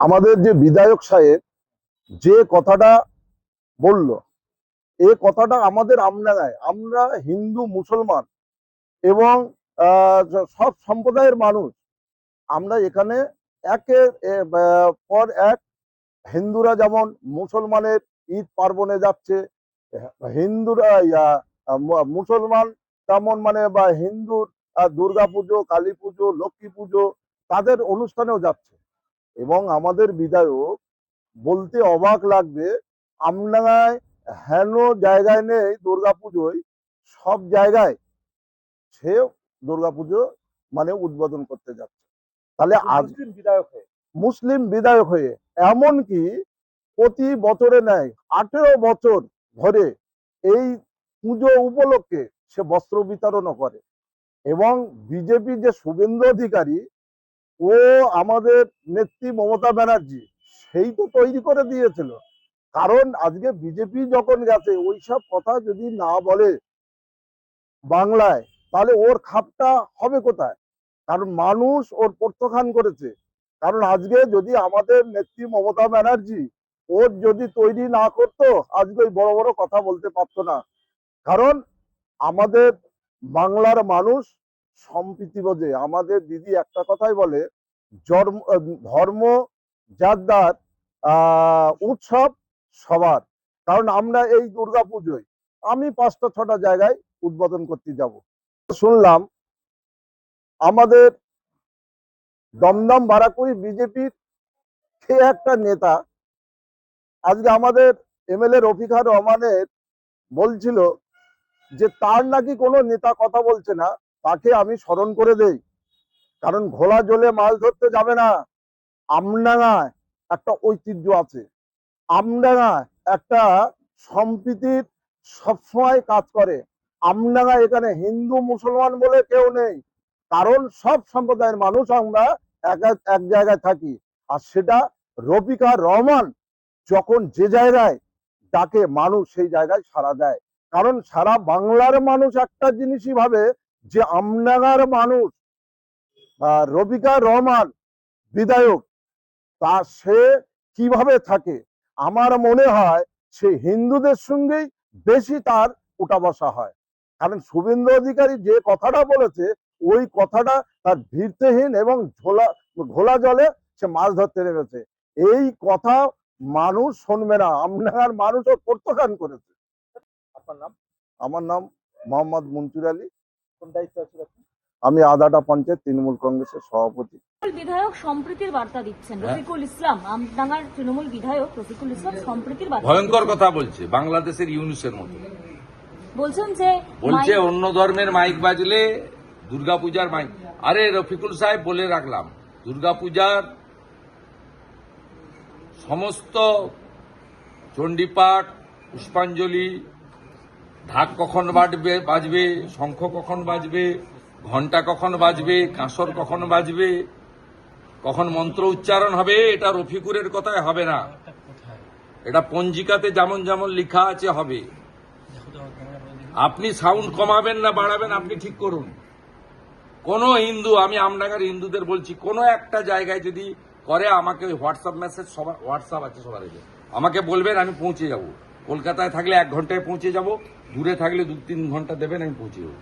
আমাদের যে বিধায়ক সাহেব যে কথাটা বলল, এ কথাটা আমাদের আমনাগায়। আমরা হিন্দু, মুসলমান এবং সব সম্প্রদায়ের মানুষ, আমরা এখানে একের পর এক হিন্দুরা যেমন মুসলমানের ঈদ পার্বণে যাচ্ছে, হিন্দুরা মুসলমান তেমন মানে বা হিন্দুর দুর্গা পুজো কালী পুজো লক্ষ্মী পুজো তাদের অনুষ্ঠানেও যাচ্ছে। এবং আমাদের বিধায়ক বলতে অবাক লাগবে আমডাঙ্গায় হেন জায়গায় নেই দুর্গা পুজোয় সব জায়গায় সে দুর্গা পুজো মানে উদ্বোধন করতে যাচ্ছে। তাহলে মুসলিম বিধায়ক হয়ে? মুসলিম বিধায়ক হয়ে এমনকি প্রতি বছরে নেয় আঠেরো বছর ধরে এই পুজো উপলক্ষে সে বস্ত্র বিতরণও করে। এবং বিজেপি যে শুভেন্দু অধিকারী ও আমাদের নেত্রী মমতা ব্যানার্জি, সেই তো তৈরি করে দিয়েছিল। কারণ আজকে বিজেপি যখন গেছে, ওইসব কথা যদি না বলে বাংলায়, তাহলে ওর খাপটা হবে কোথায়? কারণ মানুষ ওর প্রত্যাখ্যান করেছে। কারণ আজকে যদি আমাদের নেত্রী মমতা ব্যানার্জি ওর যদি তৈরি না করতো, আজকে ওই বড় বড় কথা বলতে পারতো না। কারণ আমাদের বাংলার মানুষ সম্প্রীতি বোঝে আমাদের দিদি একটা কথাই বলে, জন্ম ধর্ম যার আহ, উৎসব সবার। কারণ আমরা এই দুর্গা পুজোয়, আমি পাঁচটা ছটা জায়গায় উদ্বোধন করতে যাব। শুনলাম, আমাদের দমদম বারাকুড়ি বিজেপির সে একটা নেতা, আজকে আমাদের এমএলএ রফিকা রহমানের বলছিল যে তার নাকি কোনো নেতা কথা বলছে না তাকে আমি স্মরণ করে দেই। কারণ ঘোলা জলে মাছ ধরতে যাবে না। আমডাঙ্গায় একটা ঐতিহ্য আছে। আমডাঙ্গা একটা সম্প্রীতির সবসময় কাজ করে। আমডাঙ্গা এখানে হিন্দু, মুসলমান বলে কেউ নেই। কারণ সব সম্প্রদায়ের মানুষ আমরা এক এক- জায়গায় থাকি। আর সেটা রবিকা রহমান যখন যে জায়গায় ডাকে, মানুষ সেই জায়গায় সাড়া দেয়। কারণ সারা বাংলার মানুষ একটা জিনিসই ভাবে যে আমনাগার মানুষ রফিকা রহমান বিধায়ক তা সে কীভাবে থাকে? আমার মনে হয় সে হিন্দুদের সঙ্গেই বেশি তার উঠা বসা হয়। কারণ শুভেন্দু অধিকারী যে কথাটা বলেছে ওই কথাটা তার ভিত্তিহীন এবং ঝোলা ঘোলা জলে সে মাছ ধরতে নেমেছে। এই কথা মানুষ শুনবে না। আমনার মানুষও প্রত্যাখ্যান করেছে। আপনার নাম? আমার নাম মোহাম্মদ মনসুর আলী। আমি আদাটা পঞ্চায়েত তৃণমূল কংগ্রেসের সভাপতি। বিধায়ক সম্প্রীতির বার্তা দিচ্ছেন হ্যাঁ। রফিকুল ইসলাম আমডাঙ্গার তৃণমূল বিধায়ক রফিকুল ইসলাম সম্প্রীতির বার্তা ভয়ঙ্কর কথা বলছে বাংলাদেশের ইউনুসের মতো। বলছেন যে বলছে অন্য ধর্মের মাইক বাজলে দুর্গাপূজার মাইক। আরে রফিকুল সাহেব বলে রাখলাম দুর্গাপূজার সমস্ত চণ্ডীপাঠ পুষ্পাঞ্জলি ঢাক কখন বাজবে বাজবে, শঙ্খ কখন বাজবে ঘণ্টা কখন বাজবে, কাঁসর কখন বাজবে, কখন মন্ত্র উচ্চারণ হবে, এটা রফিকুরের কথায় হবে না। এটা পঞ্জিকাতে যেমন যেমন লেখা আছে, হবে। আপনি সাউন্ড কমাবেন না, বাড়াবেন, আপনি ঠিক করুন। কোন হিন্দু, আমি আমডাঙ্গার হিন্দুদের বলছি, কোনো একটা জায়গায় যদি করে, আমাকে ওই হোয়াটসঅ্যাপ মেসেজ সবার, হোয়াটসঅ্যাপ আছে সবার আমাকে বলবেন, আমি পৌঁছে যাব। কলকাতায় থাকলে এক ঘন্টায় পৌঁছে যাব। দূরে থাকলে দু তিন ঘণ্টা দেবেন আমি পৌঁছে যাব।